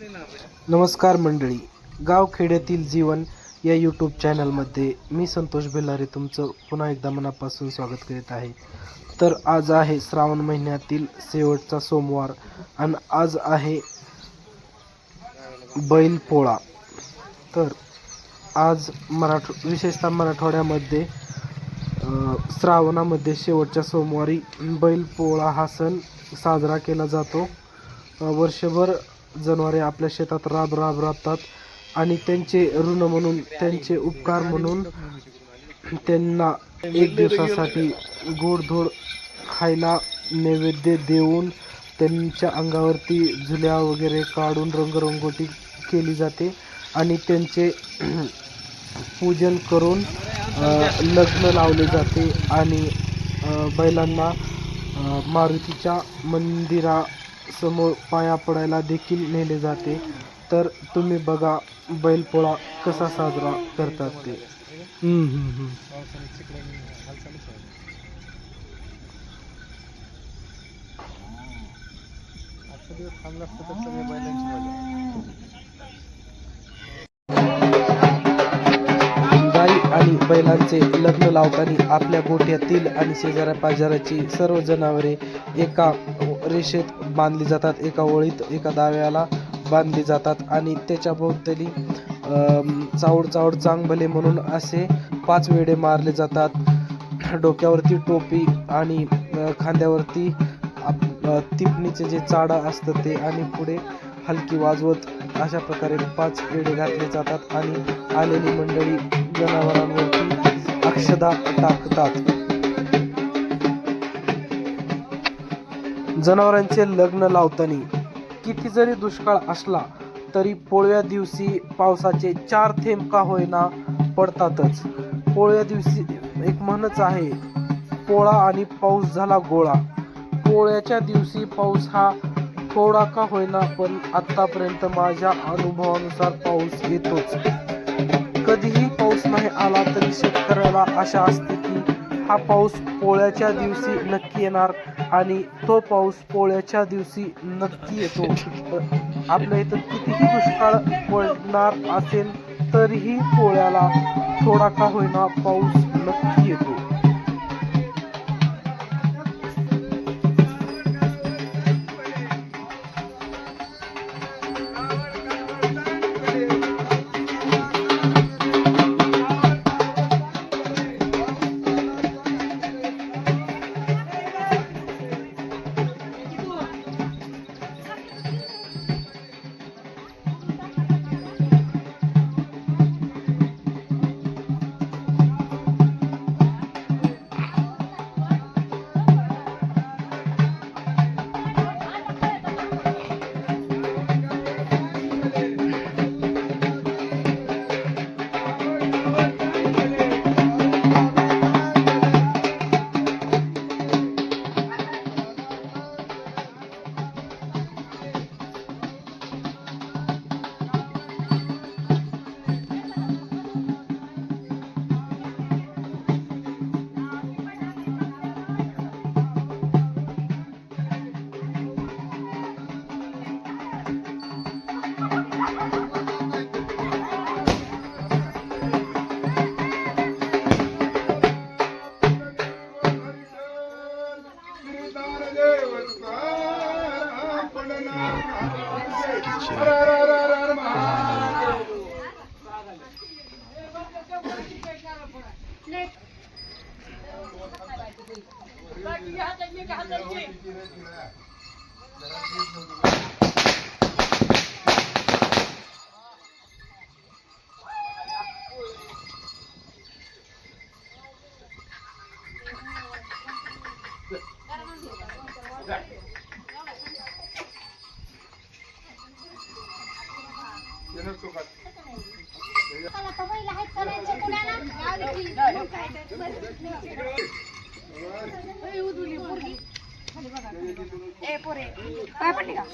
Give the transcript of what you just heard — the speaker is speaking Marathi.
नमस्कार मंडळी गावखेड्यातील जीवन या यूट्यूब चॅनलमध्ये मी संतोष बेलारे तुमचं पुन्हा एकदा मनापासून स्वागत करीत आहे. तर आज आहे श्रावण महिन्यातील शेवटचा सोमवार आणि आज आहे बैलपोळा. तर आज मराठ विशेषतः मराठवाड्यामध्ये श्रावणामध्ये शेवटच्या सोमवारी बैलपोळा हा सण साजरा केला जातो. वर्षभर जनावरे आपल्या शेतात राब राब राबतात आणि त्यांचे ऋण म्हणून त्यांचे उपकार म्हणून त्यांना एक दिवसासाठी गोडधोड खायला नैवेद्य देऊन त्यांच्या अंगावरती झुल्या वगैरे काढून रंगरंगोटी केली जाते आणि त्यांचे पूजन करून लग्न लावले जाते आणि बैलांना मारुतीच्या मंदिरा मंदिरासमोर पाया पडायला देखील नेले जाते. तर तुम्ही बघा बैलपोळा कसा साजरा करतात ते. हम्म, हम्म, हम्म. गाई आणि बैलांचे बैलांचे लग्न लावताना आपल्या गोठ्यातील आणि शेजाऱ्या पाजाराची सर्व जनावरे एका रेषेत बांधली जातात. एका ओळीत एका दाव्याला बांधली जातात आणि त्याच्या भोवतली चावड चावड चांगभले म्हणून असे पाच वेडे मारले जातात. डोक्यावरती टोपी आणि खांद्यावरती आप- तिपणीचे जे चाडं असतं ते आणि पुढे हलकी वाजवत अशा प्रकारे पाच वेडे घातले जातात आणि आलेली मंडळी जनावरांवरती अक्षदा टाकतात. जनावरांचे लग्न लावताना किती जरी दुष्काळ असला तरी पोळव्या दिवशी पावसाचे चार थेंब का होईना पडतातच. पोळव्या दिवशी एक म्हणच आहे पोळा आणि पाऊस झाला गोळा. पोळ्याच्या दिवशी पाऊस हा थोडा का होईना पण आतापर्यंत माझ्या अनुभवानुसार पाऊस येतोच. कधीही पाऊस नाही आला तरी शेतकऱ्याला आशा असते की हा पाऊस पोळ्याच्या दिवशी नक्की येणार आणि तो पाऊस पोळ्याच्या दिवशी नक्की येतो. आपल्या इथं कितीही दुष्काळ पडणार असेल तरीही पोळ्याला थोडा का होईना पाऊस नक्की येतो. चला तर पहिला ए, पोरे. पाय पडली का?